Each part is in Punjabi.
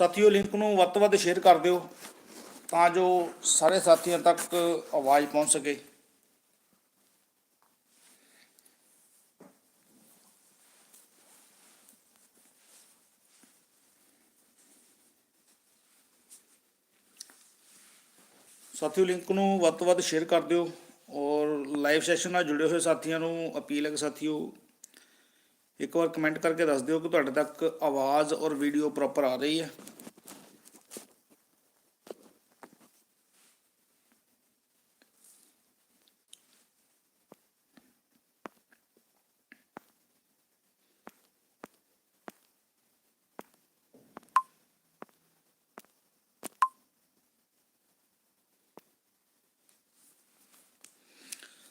ਸਾਥੀਓ ਲਿੰਕ ਨੂੰ ਵੱਧ ਤੋਂ ਵੱਧ ਸ਼ੇਅਰ ਕਰ ਦਿਓ ਤਾਂ ਜੋ ਸਾਰੇ ਸਾਥੀਆਂ ਤੱਕ ਆਵਾਜ਼ ਪਹੁੰਚ ਸਕੇ। ਸਾਥੀਓ ਲਿੰਕ ਨੂੰ ਵੱਧ ਤੋਂ ਵੱਧ ਸ਼ੇਅਰ ਕਰ ਦਿਓ ਔਰ ਲਾਈਵ ਸੈਸ਼ਨ ਨਾਲ ਜੁੜੇ ਹੋਏ ਸਾਥੀਆਂ ਨੂੰ ਅਪੀਲ ਹੈ ਕਿ ਸਾਥੀਓ ਇੱਕ ਵਾਰ ਕਮੈਂਟ ਕਰਕੇ ਦੱਸ ਦਿਓ ਕਿ ਤੁਹਾਡੇ ਤੱਕ ਆਵਾਜ਼ ਔਰ ਵੀਡੀਓ ਪ੍ਰੋਪਰ ਆ ਰਹੀ ਹੈ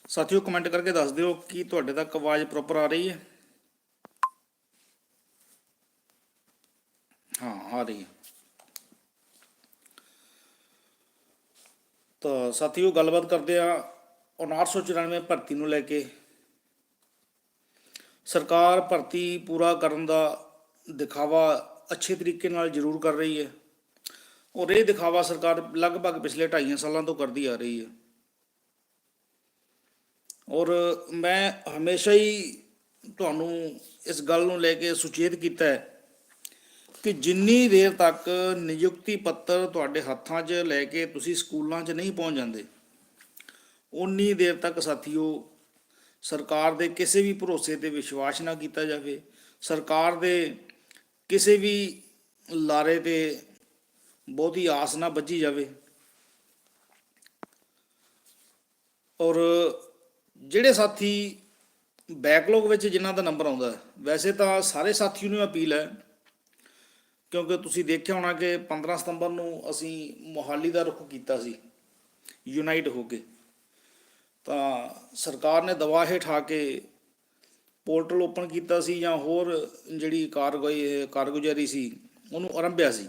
ਸਾਥੀਓ ਕਮੈਂਟ ਕਰਕੇ ਦੱਸ ਦਿਓ ਕਿ ਤੁਹਾਡੇ ਤੱਕ ਆਵਾਜ਼ ਪ੍ਰੋਪਰ ਆ ਰਹੀ ਹੈ ਹਾਂ ਆ ਰਹੀ ਹੈ ਤਾਂ ਸਾਥੀਓ, ਗੱਲਬਾਤ ਕਰਦੇ ਆ 994 ਭਰਤੀ ਨੂੰ ਲੈ ਕੇ। ਸਰਕਾਰ ਭਰਤੀ ਪੂਰਾ ਕਰਨ ਦਾ ਦਿਖਾਵਾ ਅੱਛੇ ਤਰੀਕੇ ਨਾਲ ਜ਼ਰੂਰ ਕਰ ਰਹੀ ਹੈ। ਔਰ ਇਹ ਦਿਖਾਵਾ ਸਰਕਾਰ ਲਗਭਗ ਪਿਛਲੇ 2.5 ਸਾਲਾਂ ਤੋਂ ਕਰਦੀ ਆ ਰਹੀ ਹੈ। ਔਰ ਮੈਂ ਹਮੇਸ਼ਾ ਹੀ ਤੁਹਾਨੂੰ ਇਸ ਗੱਲ ਨੂੰ ਲੈ ਕੇ ਸੁਚੇਤ ਕੀਤਾ ਹੈ ਕਿ ਜਿੰਨੀ ਦੇਰ ਤੱਕ ਨਿਯੁਕਤੀ ਪੱਤਰ ਤੁਹਾਡੇ ਹੱਥਾਂ 'ਚ ਲੈ ਕੇ ਤੁਸੀਂ ਸਕੂਲਾਂ 'ਚ ਨਹੀਂ ਪਹੁੰਚ ਜਾਂਦੇ ਉਨੀ ਦੇਰ ਤੱਕ ਸਾਥੀਓ, ਸਰਕਾਰ ਦੇ ਕਿਸੇ ਵੀ ਭਰੋਸੇ ਤੇ ਵਿਸ਼ਵਾਸ ਨਾ ਕੀਤਾ ਜਾਵੇ, ਸਰਕਾਰ ਦੇ ਕਿਸੇ ਵੀ ਲਾਰੇ ਤੇ ਬਹੁਤੀ ਆਸ ਨਾ ਬੱਝੀ ਜਾਵੇ। ਔਰ ਜਿਹੜੇ ਸਾਥੀ ਬੈਕਲੌਗ ਵਿੱਚ ਜਿਨ੍ਹਾਂ ਦਾ ਨੰਬਰ ਆਉਂਦਾ, ਵੈਸੇ ਤਾਂ ਸਾਰੇ ਸਾਥੀਆਂ ਨੂੰ ਅਪੀਲ ਹੈ ਕਿਉਂਕਿ ਤੁਸੀਂ ਦੇਖਿਆ ਹੋਣਾ ਕਿ 15 ਸਤੰਬਰ ਨੂੰ ਅਸੀਂ ਮੋਹਾਲੀ ਦਾ ਰੁਖ ਕੀਤਾ ਸੀ ਯੂਨਾਈਟ ਹੋ ਕੇ। ਤਾਂ ਸਰਕਾਰ ਨੇ ਦਵਾ ਹੇਠ ਆ ਕੇ ਪੋਰਟਲ ਓਪਨ ਕੀਤਾ ਸੀ ਜਾਂ ਹੋਰ ਜਿਹੜੀ ਕਾਰਗੁਜ਼ਾਰੀ ਕਾਰਗੁਜ਼ਾਰੀ ਸੀ, ਉਹਨੂੰ ਆਰੰਭਿਆ ਸੀ।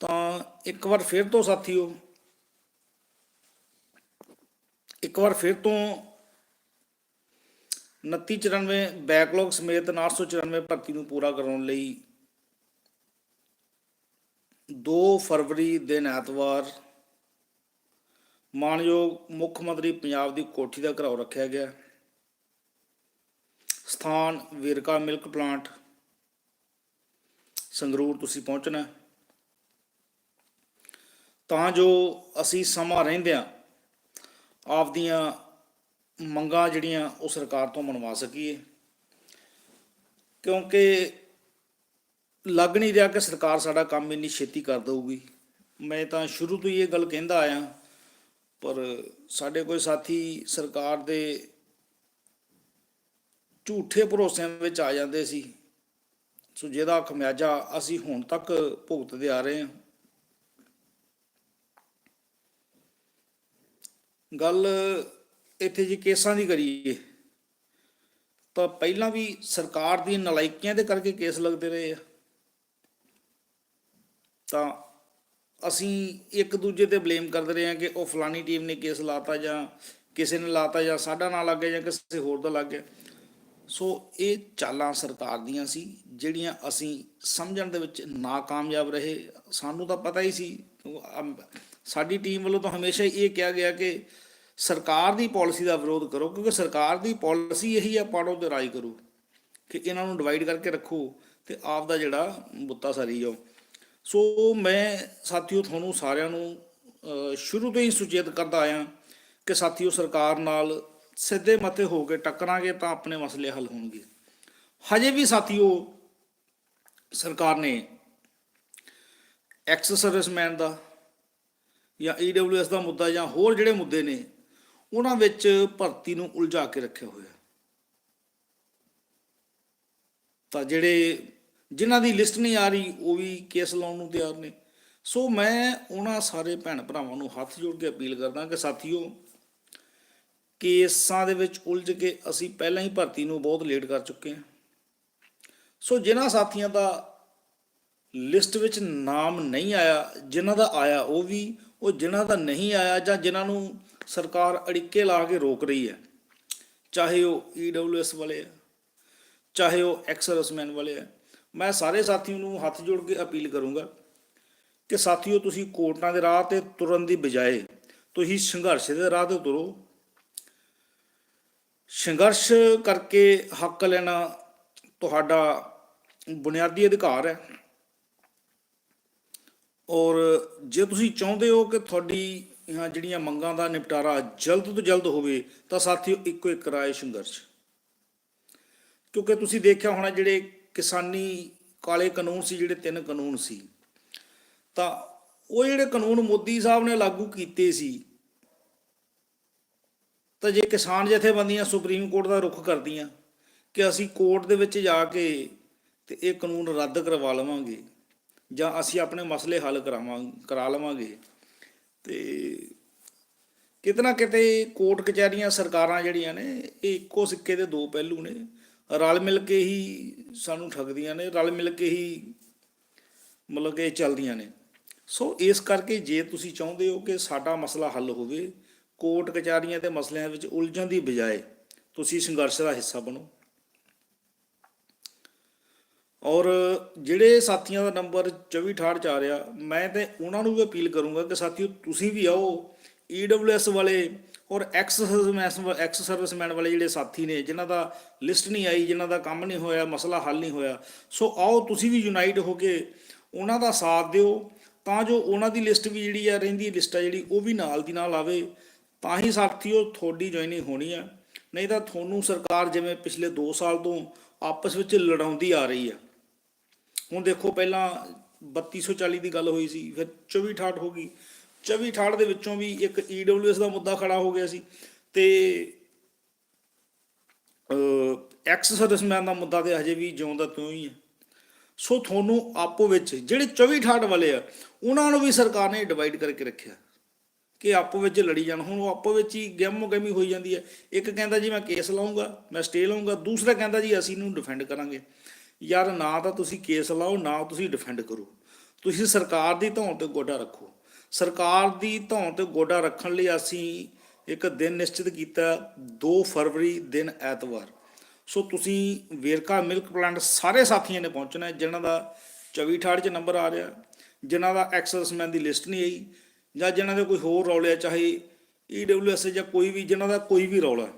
ਤਾਂ ਇੱਕ ਵਾਰ ਫਿਰ ਤੋਂ ਸਾਥੀਓ, ਇੱਕ ਵਾਰ ਫਿਰ ਤੋਂ 2994 ਬੈਕਲੌਗ ਸਮੇਤ 994 ਭਰਤੀ ਨੂੰ ਪੂਰਾ ਕਰਾਉਣ ਲਈ 2 ਫਰਵਰੀ ਦਿਨ ਐਤਵਾਰ ਮਾਨਯੋਗ ਮੁੱਖ ਮੰਤਰੀ ਪੰਜਾਬ ਦੀ ਕੋਠੀ ਦਾ ਘਰਾਓ ਰੱਖਿਆ ਗਿਆ। ਸਥਾਨ ਵੀਰਕਾ ਮਿਲਕ ਪਲਾਂਟ। ਸੰਗਰੂਰ ਤੁਸੀਂ ਪਹੁੰਚਣਾ। ਤਾਂ ਜੋ ਅਸੀਂ ਸਮਾਂ ਰਹਿੰਦਿਆਂ ਆਪਦੀਆਂ ਮੰਗਾਂ ਜਿਹੜੀਆਂ ਉਹ ਸਰਕਾਰ ਤੋਂ ਮਨਵਾ ਸਕੀਏ। ਕਿਉਂਕਿ ਲੱਗ ਨਹੀਂ ਰਿਹਾ ਕਿ ਸਰਕਾਰ ਸਾਡਾ ਕੰਮ ਇੰਨੀ ਛੇਤੀ ਕਰ ਦੇਊਗੀ। ਮੈਂ ਤਾਂ ਸ਼ੁਰੂ ਤੋਂ ਹੀ ਇਹ ਗੱਲ ਕਹਿੰਦਾ ਆਇਆ, ਪਰ ਸਾਡੇ ਕੋਈ ਸਾਥੀ ਸਰਕਾਰ ਦੇ ਝੂਠੇ ਭਰੋਸਿਆਂ ਵਿੱਚ ਆ ਜਾਂਦੇ ਸੀ। ਸੋ ਜਿਹਦਾ ਖਮਿਆਜਾ ਅਸੀਂ ਹੁਣ ਤੱਕ ਭੁਗਤਦੇ ਆ ਰਹੇ ਹਾਂ। ਗੱਲ ਇੱਥੇ ਜੀ ਕੇਸਾਂ ਦੀ ਕਰੀਏ, ਤਾਂ ਪਹਿਲਾਂ ਵੀ ਸਰਕਾਰ ਦੀ ਨਲਾਇਕੀਆਂ ਦੇ ਕਰਕੇ ਕੇਸ ਲੱਗਦੇ ਰਹੇ ਆ। ਤਾਂ ਅਸੀਂ ਇੱਕ ਦੂਜੇ ਤੇ ਬਲੇਮ ਕਰਦੇ ਰਹੇ ਹਾਂ ਕਿ ਉਹ ਫਲਾਨੀ ਟੀਮ ਨੇ ਕੇਸ ਲਾਤਾ ਜਾਂ ਕਿਸੇ ਨੇ ਲਾਤਾ ਜਾਂ ਸਾਡਾ ਨਾਂ ਲੱਗ ਗਿਆ ਜਾਂ ਕਿਸੇ ਹੋਰ ਦਾ ਲੱਗ ਗਿਆ। ਸੋ ਇਹ ਚਾਲਾਂ ਸਰਕਾਰ ਦੀਆਂ ਸੀ, ਜਿਹੜੀਆਂ ਅਸੀਂ ਸਮਝਣ ਦੇ ਵਿੱਚ ਨਾਕਾਮਯਾਬ ਰਹੇ। ਸਾਨੂੰ ਤਾਂ ਪਤਾ ਹੀ ਸੀ ਸਾਡੀ ਟੀਮ ਵੱਲੋਂ ਤਾਂ ਹਮੇਸ਼ਾ ਹੀ ਇਹ ਕਿਹਾ ਗਿਆ ਕਿ ਸਰਕਾਰ ਦੀ ਪਾਲਿਸੀ ਦਾ ਵਿਰੋਧ ਕਰੋ, ਕਿਉਂਕਿ ਸਰਕਾਰ ਦੀ ਪਾਲਿਸੀ ਇਹੀ ਆ, ਪਾੜੋ ਤੇ ਰਾਜ ਕਰੋ। ਕਿ ਇਹਨਾਂ ਨੂੰ ਡਿਵਾਈਡ ਕਰਕੇ ਰੱਖੋ ਤੇ ਆਪ ਦਾ ਜਿਹੜਾ ਬੁੱਤਾ ਸਾਰੀ ਜਾਓ। ਸੋ ਮੈਂ ਸਾਥੀਓ ਤੁਹਾਨੂੰ ਸਾਰਿਆਂ ਨੂੰ ਸ਼ੁਰੂ ਤੋਂ ਹੀ ਸੁਚੇਤ ਕਰਦਾ ਆਇਆ ਕਿ ਸਾਥੀਓ ਸਰਕਾਰ ਨਾਲ ਸਿੱਧੇ ਮੱਥੇ ਹੋ ਕੇ ਟੱਕਰਾਂਗੇ ਤਾਂ ਆਪਣੇ ਮਸਲੇ ਹੱਲ ਹੋਣਗੇ। ਹਜੇ ਵੀ ਸਾਥੀਓ ਸਰਕਾਰ ਨੇ ਐਕਸ ਸਰਵਿਸਮੈਨ ਦਾ ਜਾਂ ਈਡਬਲਯੂਐਸ ਦਾ ਮੁੱਦਾ ਜਾਂ ਹੋਰ ਜਿਹੜੇ ਮੁੱਦੇ ਨੇ, ਉਹਨਾਂ ਵਿੱਚ ਭਰਤੀ ਨੂੰ ਉਲਝਾ ਕੇ ਰੱਖਿਆ ਹੋਇਆ। ਤਾਂ ਜਿਹੜੇ ਜਿਨ੍ਹਾਂ ਦੀ ਲਿਸਟ ਨਹੀਂ ਆ ਰਹੀ, ਉਹ ਵੀ ਕੇਸ ਲਾਉਣ ਨੂੰ ਤਿਆਰ ਨੇ। ਸੋ ਮੈਂ ਉਹਨਾਂ ਸਾਰੇ ਭੈਣ ਭਰਾਵਾਂ ਨੂੰ ਹੱਥ ਜੋੜ ਕੇ ਅਪੀਲ ਕਰਦਾ ਕਿ ਸਾਥੀਓ, ਕੇਸਾਂ ਦੇ ਵਿੱਚ ਉਲਝ ਕੇ ਅਸੀਂ ਪਹਿਲਾਂ ਹੀ ਭਰਤੀ ਨੂੰ ਬਹੁਤ ਲੇਟ ਕਰ ਚੁੱਕੇ ਹਾਂ। ਸੋ ਜਿਨ੍ਹਾਂ ਸਾਥੀਆਂ ਦਾ ਲਿਸਟ ਵਿੱਚ ਨਾਮ ਨਹੀਂ ਆਇਆ, ਜਿਨ੍ਹਾਂ ਦਾ ਆਇਆ ਉਹ ਵੀ, ਉਹ ਜਿਨ੍ਹਾਂ ਦਾ ਨਹੀਂ ਆਇਆ ਜਾਂ ਜਿਨ੍ਹਾਂ ਨੂੰ ਸਰਕਾਰ ਅੜਿੱਕੇ ਲਾ ਕੇ ਰੋਕ ਰਹੀ ਹੈ, ਚਾਹੇ ਉਹ ਈਡਬਲਯੂਐਸ ਵਾਲੇ ਆ ਚਾਹੇ ਉਹ ਐਕਸਰਸਮੈਨ ਵਾਲੇ ਆ ਮੈਂ ਸਾਰੇ ਸਾਥੀਆਂ ਨੂੰ ਹੱਥ ਜੋੜ ਕੇ ਅਪੀਲ ਕਰੂੰਗਾ ਕਿ ਸਾਥੀਓ, ਤੁਸੀਂ ਕੋਰਟਾਂ ਦੇ ਰਾਹ ਤੇ ਤੁਰਨ ਦੀ ਬਜਾਏ ਤੁਸੀਂ ਸੰਘਰਸ਼ ਦੇ ਰਾਹ ਤੇ ਤੁਰੋ। ਸੰਘਰਸ਼ ਕਰਕੇ ਹੱਕ ਲੈਣਾ ਤੁਹਾਡਾ ਬੁਨਿਆਦੀ ਅਧਿਕਾਰ ਹੈ। ਔਰ ਜੇ ਤੁਸੀਂ ਚਾਹੁੰਦੇ ਹੋ ਕਿ ਤੁਹਾਡੀ ਜਿਹੜੀਆਂ ਮੰਗਾਂ ਦਾ ਨਿਪਟਾਰਾ ਜਲਦ ਤੋਂ ਜਲਦ ਹੋਵੇ, ਤਾਂ ਸਾਥੀਓ, ਇੱਕੋ ਇੱਕ ਰਾਏ ਸੰਘਰਸ਼। ਕਿਉਂਕਿ ਤੁਸੀਂ ਦੇਖਿਆ ਹੋਣਾ ਜਿਹੜੇ ਕਿਸਾਨੀ ਕਾਲੇ ਕਾਨੂੰਨ ਸੀ, ਜਿਹੜੇ ਤਿੰਨ ਕਾਨੂੰਨ ਸੀ। ਤਾਂ ਉਹ ਜਿਹੜੇ ਕਾਨੂੰਨ ਮੋਦੀ ਸਾਹਿਬ ਨੇ ਲਾਗੂ ਕੀਤੇ ਸੀ, ਤਾਂ ਜੇ ਕਿਸਾਨ ਜਥੇਬੰਦੀਆਂ ਸੁਪਰੀਮ ਕੋਰਟ ਦਾ ਰੁਖ ਕਰਦੀਆਂ ਕਿ ਅਸੀਂ ਕੋਰਟ ਦੇ ਵਿੱਚ ਜਾ ਕੇ ਤੇ ਇਹ ਕਾਨੂੰਨ ਰੱਦ ਕਰਵਾ ਲਵਾਂਗੇ ਜਾਂ ਅਸੀਂ ਆਪਣੇ ਮਸਲੇ ਹੱਲ ਕਰਾਵਾਂ, ਕਰਾ ਲਵਾਂਗੇ, ਤੇ ਕਿਤਨਾ ਕਿਤੇ ਕੋਰਟ ਕਚਹਿਰੀਆਂ ਸਰਕਾਰਾਂ ਜਿਹੜੀਆਂ ਨੇ, ਇਹ ਇੱਕੋ ਸਿੱਕੇ ਦੇ ਦੋ ਪਹਿਲੂ ਨੇ। ਰਲ ਮਿਲ ਕੇ ਹੀ ਸਾਨੂੰ ਠੱਗਦੀਆਂ ਨੇ, ਰਲ ਮਿਲ ਕੇ ਹੀ ਮਤਲਬ ਕਿ ਚੱਲਦੀਆਂ ਨੇ। ਸੋ ਇਸ ਕਰਕੇ ਜੇ ਤੁਸੀਂ ਚਾਹੁੰਦੇ ਹੋ ਕਿ ਸਾਡਾ ਮਸਲਾ ਹੱਲ ਹੋਵੇ, ਕੋਰਟ ਕਚਹਿਰੀਆਂ ਤੇ ਮਸਲਿਆਂ ਵਿੱਚ ਉਲਝਣ ਦੀ ਬਜਾਏ ਤੁਸੀਂ ਸੰਘਰਸ਼ ਦਾ ਹਿੱਸਾ ਬਣੋ। ਔਰ ਜਿਹੜੇ ਸਾਥੀਆਂ ਦਾ ਨੰਬਰ 2468 ਚ ਆ ਰਿਹਾ, ਮੈਂ ਤੇ ਉਹਨਾਂ ਨੂੰ ਵੀ ਅਪੀਲ ਕਰੂੰਗਾ ਕਿ ਸਾਥੀਓ ਤੁਸੀਂ ਵੀ ਆਓ ਈਡਬਲਯੂਐਸ ਵਾਲੇ ਔਰ ਐਕਸ ਸਰਵਿਸਮੈਨ ਐਕਸ ਸਰਵਿਸਮੈਨ ਵਾਲੇ ਜਿਹੜੇ ਸਾਥੀ ਨੇ, ਜਿਨ੍ਹਾਂ ਦਾ ਲਿਸਟ ਨਹੀਂ ਆਈ, ਜਿਨ੍ਹਾਂ ਦਾ ਕੰਮ ਨਹੀਂ ਹੋਇਆ, ਮਸਲਾ ਹੱਲ ਨਹੀਂ ਹੋਇਆ, ਸੋ ਆਓ ਤੁਸੀਂ ਵੀ ਯੂਨਾਈਟ ਹੋ ਕੇ ਉਹਨਾਂ ਦਾ ਸਾਥ ਦਿਓ, ਤਾਂ ਜੋ ਉਹਨਾਂ ਦੀ ਲਿਸਟ ਵੀ ਜਿਹੜੀ ਆ, ਰਹਿੰਦੀ ਲਿਸਟ ਆ ਜਿਹੜੀ, ਉਹ ਵੀ ਨਾਲ ਦੀ ਨਾਲ ਆਵੇ, ਤਾਂ ਹੀ ਸਾਥੀਓ ਤੁਹਾਡੀ ਜੁਆਇਨਿੰਗ ਹੋਣੀ ਆ। ਨਹੀਂ ਤਾਂ ਤੁਹਾਨੂੰ ਸਰਕਾਰ ਜਿਵੇਂ ਪਿਛਲੇ 2 ਸਾਲ ਤੋਂ ਆਪਸ ਵਿੱਚ ਲੜਾਉਂਦੀ ਆ ਰਹੀ ਆ। ਹੁਣ ਦੇਖੋ, ਪਹਿਲਾਂ 3240 ਦੀ ਗੱਲ ਹੋਈ ਸੀ, ਫਿਰ 2468 ਹੋ ਗਈ 2468 ਦੇ ਵਿੱਚੋਂ ਵੀ ਇੱਕ ਈਡਬਲਯੂਐਸ ਦਾ ਮੁੱਦਾ ਖੜਾ ਹੋ ਗਿਆ ਸੀ ਤੇ ਐਕਸ ਸਰਵਿਸਮੈਨ ਦਾ ਮੁੱਦਾ ਤੇ ਹਜੇ ਵੀ ਜਿਉਂਦਾ ਤਿਉਂ ਹੀ ਹੈ ਸੋ ਤੁਹਾਨੂੰ ਆਪੋ ਵਿੱਚ ਜਿਹੜੇ 2468 ਵਾਲੇ ਆ, ਉਹਨਾਂ ਨੂੰ ਵੀ ਸਰਕਾਰ ਨੇ ਡਿਵਾਈਡ ਕਰਕੇ ਰੱਖਿਆ ਕਿ ਆਪੋ ਵਿੱਚ ਲੜੀ ਜਾਣ। ਹੁਣ ਉਹ ਆਪੋ ਵਿੱਚ ਹੀ ਗੈਮੋ ਗੈਮੀ ਹੋਈ ਜਾਂਦੀ ਹੈ ਇੱਕ ਕਹਿੰਦਾ ਜੀ ਮੈਂ ਕੇਸ ਲਾਉਂਗਾ ਮੈਂ ਸਟੇ ਲਾਉਂਗਾ ਦੂਸਰਾ ਕਹਿੰਦਾ ਜੀ ਅਸੀਂ ਇਹਨੂੰ ਡਿਫੈਂਡ ਕਰਾਂਗੇ। ਯਾਰ ਨਾ ਤਾਂ ਤੁਸੀਂ ਕੇਸ ਲਾਓ, ਨਾ ਤੁਸੀਂ ਡਿਫੈਂਡ ਕਰੋ। ਤੁਸੀਂ ਸਰਕਾਰ ਦੀ ਧੌਣ ਤੇ ਗੋਡਾ ਰੱਖੋ। ਸਰਕਾਰ ਦੀ ਧੌਣ ਤੇ ਗੋਡਾ ਰੱਖਣ ਲਈ ਅਸੀਂ ਇੱਕ ਦਿਨ ਨਿਸ਼ਚਿਤ ਕੀਤਾ 2 ਫਰਵਰੀ ਦਿਨ ਐਤਵਾਰ। ਸੋ ਤੁਸੀਂ ਵੇਰਕਾ ਮਿਲਕ ਪਲਾਂਟ ਸਾਰੇ ਸਾਥੀਆਂ ਨੇ ਪਹੁੰਚਣਾ ਹੈ, ਜਿਨ੍ਹਾਂ ਦਾ 2468 ਚ ਨੰਬਰ ਆ ਰਿਹਾ ਜਿਨ੍ਹਾਂ ਦਾ ਐਕਸੈਸਮੈਨ ਦੀ ਲਿਸਟ ਨਹੀਂ ਆਈ ਜਾਂ ਜਿਨ੍ਹਾਂ ਦੇ ਕੋਈ ਹੋਰ ਰੌਲੇ ਆ ਚਾਹੇ ਈਡਬਲਯੂਐਸ ਜਾਂ ਕੋਈ ਵੀ ਜਿਨ੍ਹਾਂ ਦਾ ਕੋਈ ਵੀ ਰੌਲਾ।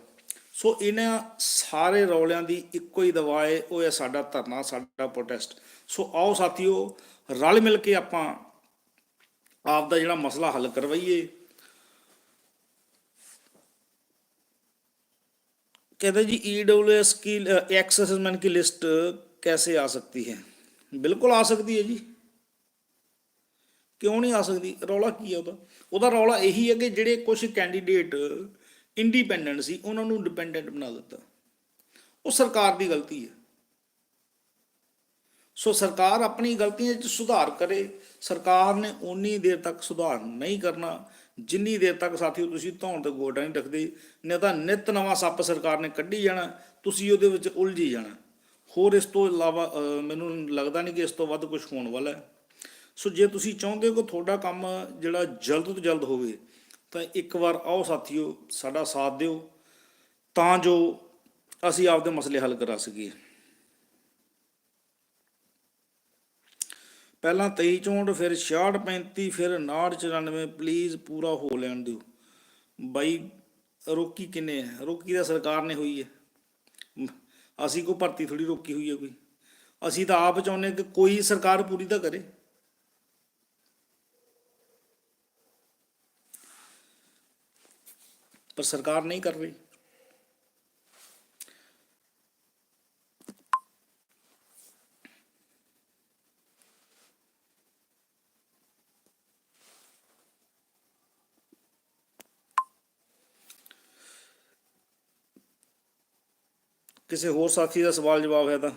ਸੋ ਇਹਨਾਂ ਸਾਰੇ ਰੌਲਿਆਂ ਦੀ ਇੱਕੋ ਹੀ ਦਵਾ ਹੈ ਉਹ ਹੈ ਸਾਡਾ ਧਰਨਾ ਸਾਡਾ ਪ੍ਰੋਟੈਸਟ ਸੋ ਆਓ ਸਾਥੀਓ ਰਲ ਮਿਲ ਕੇ ਆਪਾਂ ਆਪ ਦਾ ਜਿਹੜਾ ਮਸਲਾ ਹੱਲ ਕਰਵਾਈਏ कहते जी ईडब्ल्यूएस की एक्स असेसमेंट की लिस्ट कैसे आ सकती है ਬਿਲਕੁਲ ਆ ਸਕਦੀ ਹੈ ਜੀ ਕਿਉਂ ਨਹੀਂ ਆ ਸਕਦੀ ਰੌਲਾ ਕੀ ਹੈ ਉਹਦਾ ਉਹਦਾ ਰੌਲਾ ਇਹੀ ਹੈ ਕਿ ਜਿਹੜੇ ਕੁਝ ਕੈਂਡੀਡੇਟ ਇੰਡੀਪੈਂਡੈਂਟ ਸੀ ਉਹਨਾਂ ਨੂੰ ਡਿਪੈਂਡੈਂਟ ਬਣਾ ਦਿੱਤਾ ਉਹ ਸਰਕਾਰ ਦੀ ਗਲਤੀ ਹੈ ਸੋ ਸਰਕਾਰ ਆਪਣੀ ਗਲਤੀਆਂ 'ਚ ਸੁਧਾਰ ਕਰੇ। ਸਰਕਾਰ ਨੇ ਉਨੀ ਦੇਰ ਤੱਕ ਸੁਧਾਰ ਨਹੀਂ ਕਰਨਾ, ਜਿੰਨੀ ਦੇਰ ਤੱਕ ਸਾਥੀਓ ਤੁਸੀਂ ਧੌਣ ਤੇ ਗੋਡਾ ਨਹੀਂ ਰੱਖਦੇ ਨਹੀਂ ਤਾਂ ਨਿਤ ਨਵਾਂ ਸੱਪ ਸਰਕਾਰ ਨੇ ਕੱਢੀ ਜਾਣਾ, ਤੁਸੀਂ ਉਹਦੇ ਵਿੱਚ ਉਲਝੀ ਜਾਣਾ। ਹੋਰ ਇਸ ਤੋਂ ਇਲਾਵਾ ਮੈਨੂੰ ਲੱਗਦਾ ਨਹੀਂ ਕਿ ਇਸ ਤੋਂ ਵੱਧ ਕੁਝ ਹੋਣ ਵਾਲਾ ਹੈ। ਸੋ ਜੇ ਤੁਸੀਂ ਚਾਹੁੰਦੇ ਹੋ ਕਿ ਤੁਹਾਡਾ ਕੰਮ ਜਿਹੜਾ ਜਲਦ ਤੋਂ ਜਲਦ ਹੋਵੇ, ਤਾਂ ਇੱਕ ਵਾਰ ਆਓ ਸਾਥੀਓ, ਸਾਡਾ ਸਾਥ ਦਿਓ, ਤਾਂ ਜੋ ਅਸੀਂ ਆਪਦੇ ਮਸਲੇ ਹੱਲ ਕਰਾ ਸਕੀਏ। ਪਹਿਲਾਂ 23 ਚੋਂਡ ਫਿਰ 66 35 ਫਿਰ 59 94 ਪਲੀਜ਼ ਪੂਰਾ ਹੋ ਲੈਣ ਦਿਓ। ਬਾਈ, ਰੋਕੀ ਕਿੰਨੇ ਹੈ ਰੋਕੀ ਤਾਂ ਸਰਕਾਰ ਨੇ ਹੋਈ ਹੈ ਅਸੀਂ ਕੋਈ ਭਰਤੀ ਥੋੜੀ ਰੋਕੀ ਹੋਈ ਹੈ ਕੋਈ। ਅਸੀਂ ਤਾਂ ਆਪ ਚਾਹੁੰਦੇ ਕਿ ਕੋਈ ਸਰਕਾਰ ਪੂਰੀ ਤਾਂ ਕਰੇ। ਪਰ ਸਰਕਾਰ ਨਹੀਂ ਕਰ ਰਹੀ। ਕਿਸੇ ਹੋਰ ਸਾਥੀ ਦਾ ਸਵਾਲ ਜਵਾਬ ਹੈ ਤਾਂ?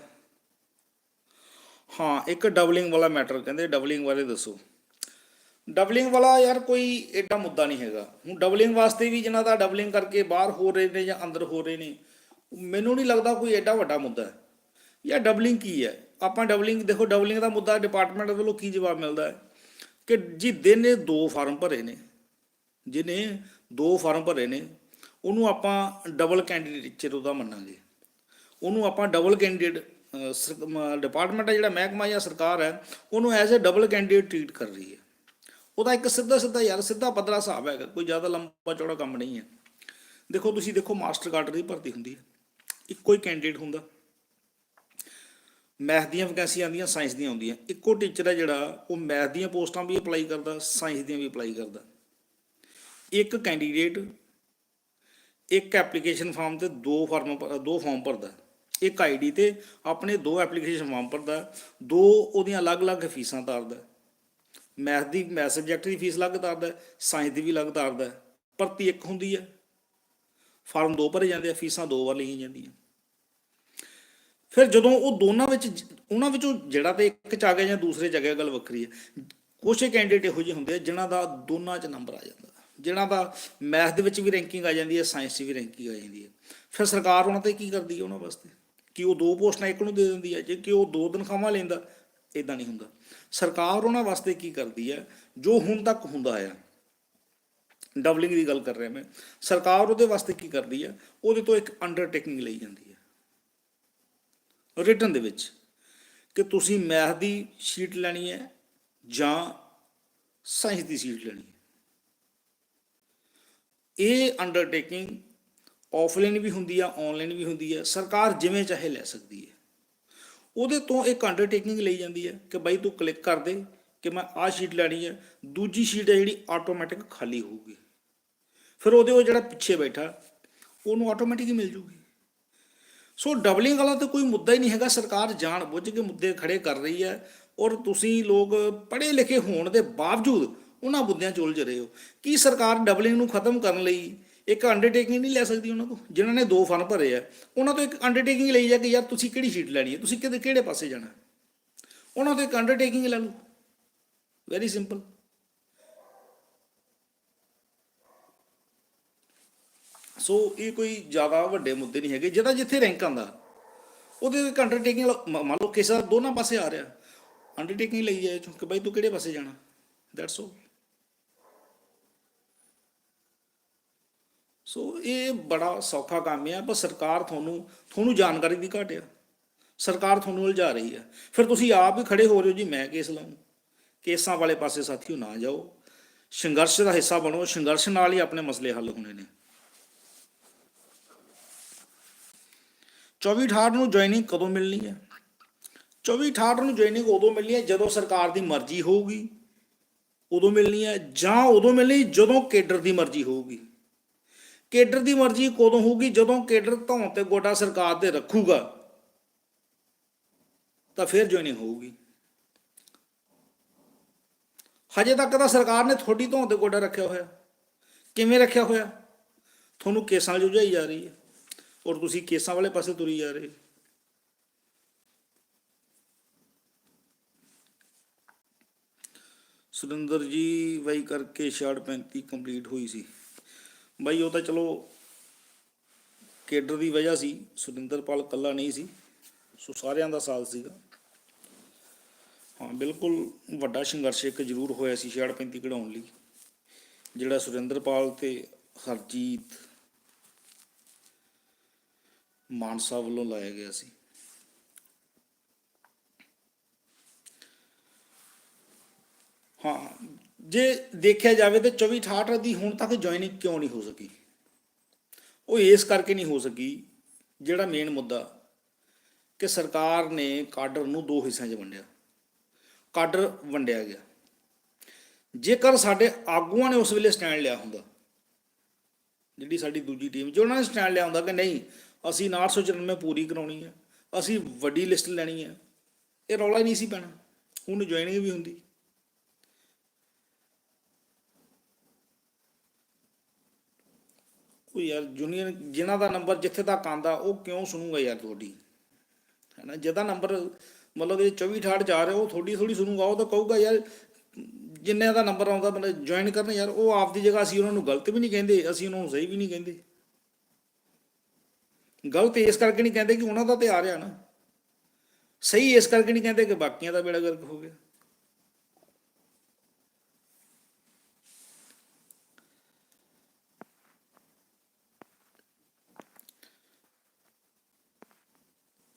ਹਾਂ, ਇੱਕ ਡਬਲਿੰਗ ਵਾਲਾ ਮੈਟਰ ਕਹਿੰਦੇ ਡਬਲਿੰਗ ਬਾਰੇ ਦੱਸੋ। ਡਬਲਿੰਗ ਵਾਲਾ ਯਾਰ ਕੋਈ ਐਡਾ ਮੁੱਦਾ ਨਹੀਂ ਹੈਗਾ। ਹੁਣ ਡਬਲਿੰਗ ਵਾਸਤੇ ਵੀ ਜਿਨ੍ਹਾਂ ਦਾ ਡਬਲਿੰਗ ਕਰਕੇ ਬਾਹਰ ਹੋ ਰਹੇ ਨੇ ਜਾਂ ਅੰਦਰ ਹੋ ਰਹੇ ਨੇ, ਮੈਨੂੰ ਨਹੀਂ ਲੱਗਦਾ ਕੋਈ ਐਡਾ ਵੱਡਾ ਮੁੱਦਾ ਹੈ। ਯਾਰ ਡਬਲਿੰਗ ਕੀ ਹੈ? ਆਪਾਂ ਡਬਲਿੰਗ ਦੇਖੋ ਡਬਲਿੰਗ ਦਾ ਮੁੱਦਾ ਡਿਪਾਰਟਮੈਂਟ ਵੱਲੋਂ ਕੀ ਜਵਾਬ ਮਿਲਦਾ ਹੈ? ਕਿ ਜੀ ਦਿਨ ਦੋ ਫਾਰਮ ਭਰੇ ਨੇ। ਜਿਹਨੇ ਦੋ ਫਾਰਮ ਭਰੇ ਨੇ, ਉਹਨੂੰ ਆਪਾਂ ਡਬਲ ਕੈਂਡੀਡੇਟ ਉਹਦਾ ਮੰਨਾਂਗੇ। ਉਹਨੂੰ ਆਪਾਂ ਡਬਲ ਕੈਂਡੀਡੇਟ ਡਿਪਾਰਟਮੈਂਟ ਹੈ ਜਿਹੜਾ ਮਹਿਕਮਾ ਜਾਂ ਸਰਕਾਰ ਹੈ, ਉਹਨੂੰ as a double candidate treat ਕਰ ਰਹੀ ਹੈ। ਉਹਦਾ ਇੱਕ ਸਿੱਧਾ ਸਿੱਧਾ ਯਾਰ, ਸਿੱਧਾ ਪੱਧਰਾ ਹਿਸਾਬ ਹੈਗਾ, ਕੋਈ ਜ਼ਿਆਦਾ ਲੰਬਾ ਚੌੜਾ ਕੰਮ ਨਹੀਂ ਹੈ। ਦੇਖੋ, ਤੁਸੀਂ ਦੇਖੋ ਮਾਸਟਰ ਕਾਰਡ ਦੀ ਭਰਤੀ ਹੁੰਦੀ ਹੈ। ਇੱਕੋ ਹੀ ਕੈਂਡੀਡੇਟ ਹੁੰਦਾ। ਮੈਥ ਦੀਆਂ ਵੈਕੈਂਸੀਆਂ ਆਉਂਦੀਆਂ ਸਾਇੰਸ ਦੀਆਂ ਆਉਂਦੀਆਂ। ਇੱਕੋ ਟੀਚਰ ਹੈ ਜਿਹੜਾ, ਉਹ ਮੈਥ ਦੀਆਂ ਪੋਸਟਾਂ ਵੀ ਅਪਲਾਈ ਕਰਦਾ ਸਾਇੰਸ ਦੀਆਂ ਵੀ ਅਪਲਾਈ ਕਰਦਾ। ਇੱਕ ਕੈਂਡੀਡੇਟ ਇੱਕ ਐਪਲੀਕੇਸ਼ਨ ਫਾਰਮ ਤੇ ਦੋ ਫਾਰਮ ਭ- ਦੋ ਫਾਰਮ ਭਰਦਾ। ਇੱਕ ਆਈਡੀ ਤੇ ਆਪਣੇ ਦੋ ਐਪਲੀਕੇਸ਼ਨ ਫਾਰਮ ਭਰਦਾ, ਦੋ ਉਹਦੀਆਂ ਅਲੱਗ-ਅਲੱਗ ਫੀਸਾਂ ਤਾਰਦਾ। ਮੈਥ ਦੀ ਮੈਥ ਸਬਜੈਕਟ ਦੀ ਫੀਸ ਅਲੱਗ ਤਾਰਦਾ ਸਾਇੰਸ ਦੀ ਵੀ ਅਲੱਗ ਤਾਰਦਾ, ਭਰਤੀ ਇੱਕ ਹੁੰਦੀ ਹੈ ਫਾਰਮ ਦੋ ਭਰੇ ਜਾਂਦੇ ਆ, ਫੀਸਾਂ ਦੋ ਵਾਰ ਲਈਆਂ ਜਾਂਦੀਆਂ। ਫਿਰ ਜਦੋਂ ਉਹ ਦੋਨਾਂ ਵਿੱਚ ਉਹਨਾਂ ਵਿੱਚੋਂ ਜਿਹੜਾ ਤੇ ਇੱਕ ਚ ਆ ਗਿਆ ਜਾਂ ਦੂਸਰੇ ਚ ਆ ਗਿਆ, ਗੱਲ ਵੱਖਰੀ ਹੈ ਕੁਛ ਕੈਂਡੀਡੇਟ ਇਹੋ ਜਿਹੇ ਹੁੰਦੇ ਆ, ਜਿਨ੍ਹਾਂ ਦਾ ਦੋਨਾਂ ਚ ਨੰਬਰ ਆ ਜਾਂਦਾ। ਜਿਨ੍ਹਾਂ ਦਾ ਮੈਥ ਦੇ ਵਿੱਚ ਵੀ ਰੈਂਕਿੰਗ ਆ ਜਾਂਦੀ ਹੈ ਸਾਇੰਸ 'ਚ ਵੀ ਰੈਂਕਿੰਗ ਆ ਜਾਂਦੀ ਹੈ ਫਿਰ ਸਰਕਾਰ ਉਹਨਾਂ ਤੇ ਕੀ ਕਰਦੀ ਹੈ ਉਹਨਾਂ ਵਾਸਤੇ? ਕਿ ਉਹ ਦੋ ਪੋਸਟਾਂ ਇੱਕ ਨੂੰ ਦੇ ਦਿੰਦੀ ਹੈ, ਜੇ ਕਿ ਉਹ ਦੋ ਤਨਖਾਹਾਂ ਲੈਂਦਾ ਇਦਾਂ ਨਹੀਂ ਹੁੰਦਾ। ਸਰਕਾਰ ਉਹਨਾਂ ਵਾਸਤੇ ਕੀ ਕਰਦੀ ਹੈ, ਜੋ ਹੁਣ ਤੱਕ ਹੁੰਦਾ ਆ ਡਬਲਿੰਗ ਦੀ ਗੱਲ ਕਰ ਰਿਹਾ ਮੈਂ। ਸਰਕਾਰ ਉਹਦੇ ਵਾਸਤੇ ਕੀ ਕਰਦੀ ਹੈ, ਉਹਦੇ ਤੋਂ ਇੱਕ ਅੰਡਰਟੇਕਿੰਗ ਲਈ ਜਾਂਦੀ ਹੈ। ਰਿਟਨ ਦੇ ਵਿੱਚ ਕਿ ਤੁਸੀਂ ਮੈਥ ਦੀ ਸ਼ੀਟ ਲੈਣੀ ਹੈ ਜਾਂ ਸਾਇੰਸ ਦੀ ਸ਼ੀਟ ਲੈਣੀ ਹੈ। ਇਹ ਅੰਡਰਟੇਕਿੰਗ ਆਫਲਾਈਨ ਵੀ ਹੁੰਦੀ ਆ ਆਨਲਾਈਨ ਵੀ ਹੁੰਦੀ ਹੈ ਸਰਕਾਰ ਜਿਵੇਂ ਚਾਹੇ ਲੈ ਸਕਦੀ ਹੈ। ਉਹਦੇ ਤੋਂ ਇੱਕ ਅੰਡਰਟੇਕਿੰਗ ਲਈ ਜਾਂਦੀ ਹੈ ਕਿ ਬਾਈ ਤੂੰ ਕਲਿੱਕ ਕਰ ਦੇ ਕਿ ਮੈਂ ਆਹ ਸ਼ੀਟ ਲੈਣੀ ਹੈ, ਦੂਜੀ ਸ਼ੀਟ ਹੈ ਜਿਹੜੀ ਆਟੋਮੈਟਿਕ ਖਾਲੀ ਹੋਊਗੀ। ਫਿਰ ਉਹਦੇ ਉਹ ਜਿਹੜਾ ਪਿੱਛੇ ਬੈਠਾ, ਉਹਨੂੰ ਆਟੋਮੈਟਿਕ ਹੀ ਮਿਲ ਜੂਗੀ। ਸੋ ਡਬਲਿੰਗ ਵਾਲਾ ਤਾਂ ਕੋਈ ਮੁੱਦਾ ਹੀ ਨਹੀਂ ਹੈਗਾ, ਸਰਕਾਰ ਜਾਣ ਬੁੱਝ ਕੇ ਮੁੱਦੇ ਖੜੇ ਕਰ ਰਹੀ ਹੈ ਔਰ ਤੁਸੀਂ ਲੋਕ ਪੜ੍ਹੇ ਲਿਖੇ ਹੋਣ ਦੇ ਬਾਵਜੂਦ ਉਹਨਾਂ ਮੁੱਦਿਆਂ 'ਚ ਉਲਝ ਰਹੇ ਹੋ। ਕੀ ਸਰਕਾਰ ਡਬਲਿੰਗ ਨੂੰ ਖਤਮ ਕਰਨ ਲਈ ਇੱਕ ਅੰਡਰਟੇਕਿੰਗ ਨਹੀਂ ਲੈ ਸਕਦੀ ਉਹਨਾਂ ਤੋਂ ਜਿਨ੍ਹਾਂ ਨੇ ਦੋ ਫਨ ਭਰੇ ਆ। ਉਹਨਾਂ ਤੋਂ ਇੱਕ ਅੰਡਰਟੇਕਿੰਗ ਲਈ ਜਾ ਕੇ ਯਾਰ ਤੁਸੀਂ ਕਿਹੜੀ ਸ਼ੀਟ ਲੈਣੀ ਹੈ? ਤੁਸੀਂ ਕਿਹਦੇ ਕਿਹੜੇ ਪਾਸੇ ਜਾਣਾ? ਉਹਨਾਂ ਤੋਂ ਇੱਕ ਅੰਡਰਟੇਕਿੰਗ ਲੈ ਲਓ। ਵੈਰੀ ਸਿੰਪਲ ਸੋ ਇਹ ਕੋਈ ਜ਼ਿਆਦਾ ਵੱਡੇ ਮੁੱਦੇ ਨਹੀਂ ਹੈਗੇ। ਜਿਹਦਾ ਜਿੱਥੇ ਰੈਂਕ ਆਂਦਾ ਉਹਦੇ ਇੱਕ ਅੰਡਰਟੇਕਿੰਗ ਮੰਨ ਲਓ ਕਿਸੇ ਦਾ ਦੋਨਾਂ ਪਾਸੇ ਆ ਰਿਹਾ। ਅੰਡਰਟੇਕਿੰਗ ਲਈ ਜਾਏ, ਕਿ ਬਾਈ ਤੂੰ ਕਿਹੜੇ ਪਾਸੇ ਜਾਣਾ? ਦੈਟਸ ਆਲ ਸੋ ਇਹ ਬੜਾ ਸੌਖਾ ਕੰਮ ਹੈ ਪਰ ਸਰਕਾਰ ਤੁਹਾਨੂੰ ਤੁਹਾਨੂੰ ਜਾਣਕਾਰੀ ਦੀ ਘਾਟ ਆ। ਸਰਕਾਰ ਤੁਹਾਨੂੰ ਉਲਝਾ ਰਹੀ ਹੈ ਫਿਰ ਤੁਸੀਂ ਆਪ ਹੀ ਖੜੇ ਹੋ ਰਹੇ ਹੋ ਜੀ, ਮੈਂ ਕੇਸ ਲਾਉਂ ਕੇਸਾਂ ਵਾਲੇ ਪਾਸੇ ਸਾਥੀਓ ਨਾ ਜਾਓ। ਸੰਘਰਸ਼ ਦਾ ਹਿੱਸਾ ਬਣੋ, ਸੰਘਰਸ਼ ਨਾਲ ਹੀ ਆਪਣੇ ਮਸਲੇ ਹੱਲ ਹੋਣੇ ਨੇ। 24 68 ਨੂੰ ਜੁਆਇਨਿੰਗ ਕਦੋਂ ਮਿਲਣੀ ਹੈ? 24 68 ਨੂੰ ਜੁਆਇਨਿੰਗ ਉਦੋਂ ਮਿਲਣੀ ਹੈ ਜਦੋਂ ਸਰਕਾਰ ਦੀ ਮਰਜ਼ੀ ਹੋਊਗੀ। ਉਦੋਂ ਮਿਲਣੀ ਹੈ ਜਾਂ ਉਦੋਂ ਮਿਲਣੀ, ਜਦੋਂ ਕੇਡਰ ਦੀ ਮਰਜ਼ੀ ਹੋਊਗੀ। ਕੇਡਰ ਦੀ ਮਰਜ਼ੀ ਕਦੋਂ ਹੋਊਗੀ? ਜਦੋਂ ਕੇਡਰ ਧੌਣ ਤੇ ਗੋਡਾ ਸਰਕਾਰ ਤੇ ਰੱਖੂਗਾ, ਤਾਂ ਫਿਰ ਜੁਆਇਨਿੰਗ ਹੋਊਗੀ। ਹਜੇ ਤੱਕ ਤਾਂ ਸਰਕਾਰ ਨੇ ਥੋੜੀ ਧੌਣ ਤੇ ਗੋਡਾ ਰੱਖਿਆ ਹੋਇਆ। ਕਿਵੇਂ ਰੱਖਿਆ ਹੋਇਆ? ਤੁਹਾਨੂੰ ਕੇਸਾਂ 'ਚ ਜਾ ਰਹੀ ਹੈ। ਔਰ ਤੁਸੀਂ ਕੇਸਾਂ ਵਾਲੇ ਪਾਸੇ ਤੁਰੀ ਜਾ ਰਹੇ ਸੁਰਿੰਦਰ ਜੀ ਬਾਈ ਕਰਕੇ 36 ਕੰਪਲੀਟ ਹੋਈ ਸੀ। ਬਾਈ, ਉਹ ਤਾਂ ਚਲੋ ਕੇਡਰ ਦੀ ਵਜ੍ਹਾ ਸੀ, ਸੁਰਿੰਦਰਪਾਲ ਕੱਲਾ ਨਹੀਂ ਸੀ, ਸੋ ਸਾਰਿਆਂ ਦਾ ਸਾਥ ਸੀਗਾ। ਹਾਂ, ਬਿਲਕੁਲ ਵੱਡਾ ਸੰਘਰਸ਼ ਇੱਕ ਜ਼ਰੂਰ ਹੋਇਆ ਸੀ 36 ਕਢਾਉਣ ਲਈ, ਜਿਹੜਾ ਸੁਰਿੰਦਰਪਾਲ ਤੇ ਹਰਜੀਤ ਮਾਨਸਾ ਵੱਲੋਂ ਲਾਇਆ ਗਿਆ ਸੀ। ਹਾਂ ਜੇ ਦੇਖਿਆ ਜਾਵੇ ਤਾਂ 24 68 ਦੀ ਹੁਣ ਤੱਕ ਜੁਆਇਨਿੰਗ ਕਿਉਂ ਨਹੀਂ ਹੋ ਸਕੀ? ਉਹ ਇਸ ਕਰਕੇ ਨਹੀਂ ਹੋ ਸਕੀ ਜਿਹੜਾ ਮੇਨ ਮੁੱਦਾ ਕਿ ਸਰਕਾਰ ਨੇ ਕਾਡਰ ਨੂੰ ਦੋ ਹਿੱਸਿਆਂ 'ਚ ਵੰਡਿਆ। ਕਾਡਰ ਵੰਡਿਆ ਗਿਆ। ਜੇਕਰ ਸਾਡੇ ਆਗੂਆਂ ਨੇ ਉਸ ਵੇਲੇ ਸਟੈਂਡ ਲਿਆ ਹੁੰਦਾ, ਜਿਹੜੀ ਸਾਡੀ ਦੂਜੀ ਟੀਮ ਜੇ ਉਹਨਾਂ ਨੇ ਸਟੈਂਡ ਲਿਆ ਹੁੰਦਾ ਕਿ ਨਹੀਂ, ਅਸੀਂ 994 ਪੂਰੀ ਕਰਾਉਣੀ ਹੈ, ਅਸੀਂ ਵੱਡੀ ਲਿਸਟ ਲੈਣੀ ਹੈ, ਇਹ ਰੌਲਾ ਹੀ ਨਹੀਂ ਸੀ ਪੈਣਾ। ਹੁਣ ਜੁਆਇਨਿੰਗ ਵੀ ਹੁੰਦੀ। ਉਹ ਯਾਰ ਜੂਨੀਅਰ ਜਿਨ੍ਹਾਂ ਦਾ ਨੰਬਰ ਜਿੱਥੇ ਤੱਕ ਆਂਦਾ ਉਹ ਕਿਉਂ ਸੁਣੂਗਾ ਯਾਰ ਤੁਹਾਡੀ? ਹੈਨਾ, ਜਿਹਦਾ ਨੰਬਰ ਮਤਲਬ ਇਹ 24 68 ਚ ਆ ਰਿਹਾ, ਉਹ ਥੋੜੀ ਥੋੜੀ ਸੁਣੂਗਾ, ਉਹ ਤਾਂ ਕਹੂਗਾ ਯਾਰ ਜਿੰਨੇ ਦਾ ਨੰਬਰ ਆਉਂਦਾ ਮਤਲਬ ਜੁਆਇਨ ਕਰਨ ਯਾਰ, ਉਹ ਆਪਦੀ ਜਗ੍ਹਾ ਅਸੀਂ ਉਹਨਾਂ ਨੂੰ ਗਲਤ ਵੀ ਨਹੀਂ ਕਹਿੰਦੇ, ਅਸੀਂ ਉਹਨਾਂ ਨੂੰ ਸਹੀ ਵੀ ਨਹੀਂ ਕਹਿੰਦੇ। ਗਲਤ ਇਸ ਕਰਕੇ ਨਹੀਂ ਕਹਿੰਦੇ ਕਿ ਉਹਨਾਂ ਦਾ ਤੇ ਆ ਰਿਹਾ ਨਾ। ਸਹੀ ਇਸ ਕਰਕੇ ਨਹੀਂ ਕਹਿੰਦੇ ਕਿ ਬਾਕੀਆਂ ਦਾ ਬੇੜਾ ਗਰਕ ਹੋ ਗਿਆ।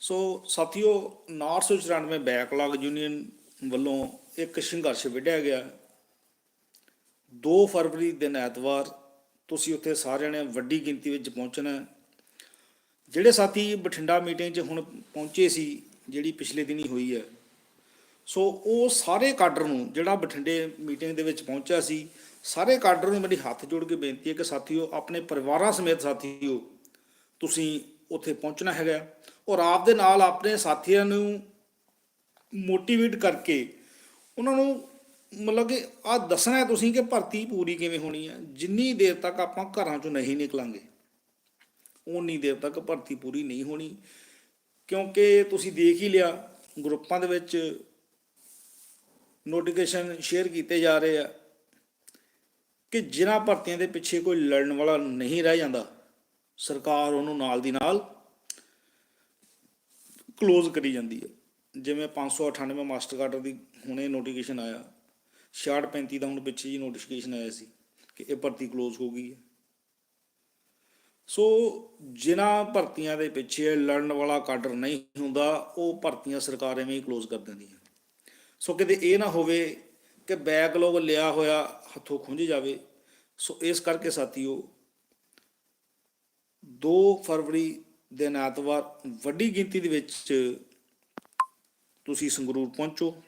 ਸੋ ਸਾਥੀਓ 994 ਬੈਕਲਾਗ ਯੂਨੀਅਨ ਵੱਲੋਂ ਇੱਕ ਸੰਘਰਸ਼ ਵਿੱਢਿਆ ਗਿਆ। 2 ਫਰਵਰੀ ਦਿਨ ਐਤਵਾਰ ਤੁਸੀਂ ਉੱਥੇ ਸਾਰਿਆਂ ਨੇ ਵੱਡੀ ਗਿਣਤੀ ਵਿੱਚ ਪਹੁੰਚਣਾ ਜਿਹੜੇ ਸਾਥੀ ਬਠਿੰਡਾ ਮੀਟਿੰਗ 'ਚ ਹੁਣ ਪਹੁੰਚੇ ਸੀ, ਜਿਹੜੀ ਪਿਛਲੇ ਦਿਨੀ ਹੋਈ ਹੈ। ਸੋ ਉਹ ਸਾਰੇ ਕਾਡਰ ਨੂੰ, ਜਿਹੜਾ ਬਠਿੰਡੇ ਮੀਟਿੰਗ ਦੇ ਵਿੱਚ ਪਹੁੰਚਿਆ ਸੀ, ਸਾਰੇ ਕਾਡਰ ਨੂੰ ਮੇਰੀ ਹੱਥ ਜੋੜ ਕੇ ਬੇਨਤੀ ਹੈ ਕਿ ਸਾਥੀਓ, ਆਪਣੇ ਪਰਿਵਾਰਾਂ ਸਮੇਤ ਸਾਥੀਓ, ਤੁਸੀਂ ਉੱਥੇ ਪਹੁੰਚਣਾ ਹੈਗਾ। ਔਰ ਆਪ ਦੇ ਨਾਲ ਆਪਣੇ ਸਾਥੀਆਂ ਨੂੰ ਮੋਟੀਵੇਟ ਕਰਕੇ ਉਹਨਾਂ ਨੂੰ ਮਤਲਬ ਕਿ ਆ ਦੱਸਣਾ ਹੈ ਤੁਸੀਂ ਕਿ ਭਰਤੀ ਪੂਰੀ ਕਿਵੇਂ ਹੋਣੀ ਹੈ। ਜਿੰਨੀ ਦੇਰ ਤੱਕ ਆਪਾਂ ਘਰਾਂ ਚੋਂ ਨਹੀਂ ਨਿਕਲਾਂਗੇ ਉਨੀ ਦੇਰ ਤੱਕ ਭਰਤੀ ਪੂਰੀ ਨਹੀਂ ਹੋਣੀ। ਕਿਉਂਕਿ ਤੁਸੀਂ ਦੇਖ ਹੀ ਲਿਆ, ਗਰੁੱਪਾਂ ਦੇ ਵਿੱਚ ਨੋਟੀਫਿਕੇਸ਼ਨ ਸ਼ੇਅਰ ਕੀਤੇ ਜਾ ਰਹੇ ਆ ਕਿ ਜਿਨ੍ਹਾਂ ਭਰਤੀਆਂ ਦੇ ਪਿੱਛੇ ਕੋਈ ਲੜਨ ਵਾਲਾ ਨਹੀਂ ਰਹਿ ਜਾਂਦਾ, ਸਰਕਾਰ ਉਹਨੂੰ ਨਾਲ ਦੀ ਨਾਲ ਕਲੋਜ਼ ਕਰੀ ਜਾਂਦੀ ਹੈ। ਜਿਵੇਂ 598 ਮਾਸਟਰ ਕਾਰਡਰ ਦੀ ਹੁਣੇ ਨੋਟੀਫਿਕੇਸ਼ਨ ਆਇਆ। 6635 ਦਾ ਹੁਣ ਪਿੱਛੇ ਜੀ ਨੋਟੀਫਿਕੇਸ਼ਨ ਆਇਆ ਸੀ ਕਿ ਇਹ ਭਰਤੀ ਕਲੋਜ਼ ਹੋ ਗਈ ਹੈ। ਸੋ ਜਿਨ੍ਹਾਂ ਭਰਤੀਆਂ ਦੇ ਪਿੱਛੇ ਲੜਨ ਵਾਲਾ ਕਾਡਰ ਨਹੀਂ ਹੁੰਦਾ, ਉਹ ਭਰਤੀਆਂ ਸਰਕਾਰ ਐਵੇਂ ਹੀ ਕਲੋਜ਼ ਕਰ ਦਿੰਦੀ ਹੈ ਸੋ ਕਿਤੇ ਇਹ ਨਾ ਹੋਵੇ ਕਿ ਬੈਕਲੌਗ ਲਿਆ ਹੋਇਆ ਹੱਥੋਂ ਖੁੰਝ ਜਾਵੇ। ਸੋ ਇਸ ਕਰਕੇ ਸਾਥੀਓ 2 ਫਰਵਰੀ ਦਿਨ ਐਤਵਾਰ ਵੱਡੀ ਗਿਣਤੀ ਦੇ ਵਿੱਚ ਤੁਸੀਂ ਸੰਗਰੂਰ ਪਹੁੰਚੋ।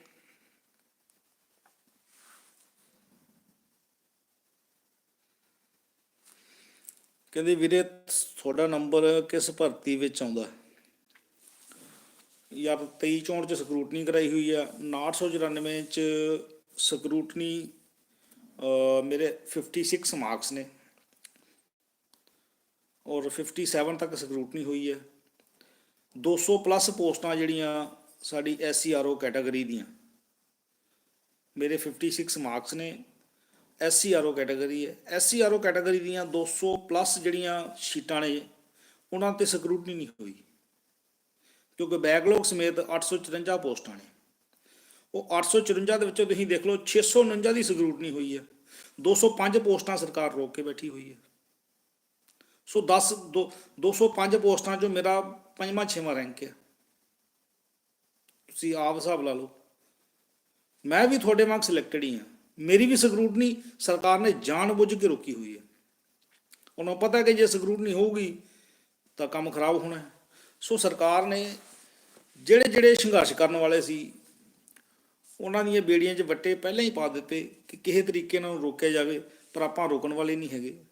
ਕਹਿੰਦੇ ਵੀਰੇ ਤੁਹਾਡਾ ਨੰਬਰ ਕਿਸ ਭਰਤੀ ਵਿੱਚ ਆਉਂਦਾ? ਯਾਰ 23 ਚੋਣ ਚ ਸਕਰੂਟਨੀ ਕਰਾਈ ਹੋਈ ਆ 994 ਚ ਸਕਰੂਟਨੀ ਅਹ, ਮੇਰੇ 56 ਮਾਰਕਸ ਨੇ। ਔਰ 57 ਤੱਕ ਸਕਰੂਟਨੀ ਹੋਈ ਹੈ। 200 ਪਲੱਸ ਪੋਸਟਾਂ ਜਿਹੜੀਆਂ ਸਾਡੀ ਐਸਸੀਆਰਓ ਕੈਟਾਗਰੀ ਦੀਆਂ। ਮੇਰੇ 56 ਮਾਰਕਸ ਨੇ। ਐਸਸੀਆਰਓ ਕੈਟਾਗਰੀ ਹੈ। ਐਸਸੀਆਰਓ ਕੈਟਾਗਰੀ ਦੀਆਂ 200 ਪਲੱਸ ਜਿਹੜੀਆਂ ਸ਼ੀਟਾਂ ਨੇ, ਉਹਨਾਂ ਤੇ ਸਕਰੂਟਨੀ ਨਹੀਂ ਹੋਈ। ਕਿਉਂਕਿ ਬੈਕਲੌਗ ਸਮੇਤ 854 ਪੋਸਟਾਂ ਨੇ। ਉਹ 854 ਦੇ ਵਿੱਚੋਂ ਤੁਸੀਂ ਦੇਖ ਲਓ 649 ਦੀ ਸਕਰੂਟਨੀ ਹੋਈ ਹੈ। 205 ਪੋਸਟਾਂ ਸਰਕਾਰ ਰੋਕ ਕੇ ਬੈਠੀ ਹੋਈ ਹੈ। ਸੋ 10 ਦੋ- 205 ਪੋਸਟਾਂ ਚੋਂ ਮੇਰਾ ਪੰਜਵਾਂ ਛੇਵਾਂ ਰੈਂਕ ਹੈ। ਤੁਸੀਂ ਆਪ ਹਿਸਾਬ ਲਾ ਲਓ। ਮੈਂ ਵੀ ਤੁਹਾਡੇ ਵਾਂਗ ਸਿਲੈਕਟਡ ਹੀ ਹਾਂ। ਮੇਰੀ ਵੀ ਸਕਰੂਟਨੀ ਸਰਕਾਰ ਨੇ ਜਾਣਬੁੱਝ ਕੇ ਰੋਕੀ ਹੋਈ ਹੈ। ਉਹਨਾਂ ਨੂੰ ਪਤਾ ਕਿ ਜੇ ਸਕਰੂਟਨੀ ਹੋਊਗੀ, ਤਾਂ ਕੰਮ ਖਰਾਬ ਹੋਣਾ ਹੈ। ਸੋ ਸਰਕਾਰ ਨੇ ਜਿਹੜੇ ਜਿਹੜੇ ਸੰਘਰਸ਼ ਕਰਨ ਵਾਲੇ ਸੀ, ਉਹਨਾਂ ਦੀਆਂ ਬੇੜੀਆਂ 'ਚ ਵੱਟੇ ਪਹਿਲਾਂ ਹੀ ਪਾ ਦਿੱਤੇ ਕਿ ਕਿਸੇ ਤਰੀਕੇ ਨਾਲ ਰੋਕਿਆ ਜਾਵੇ, ਪਰ ਆਪਾਂ ਰੋਕਣ ਵਾਲੇ ਨਹੀਂ ਹੈਗੇ।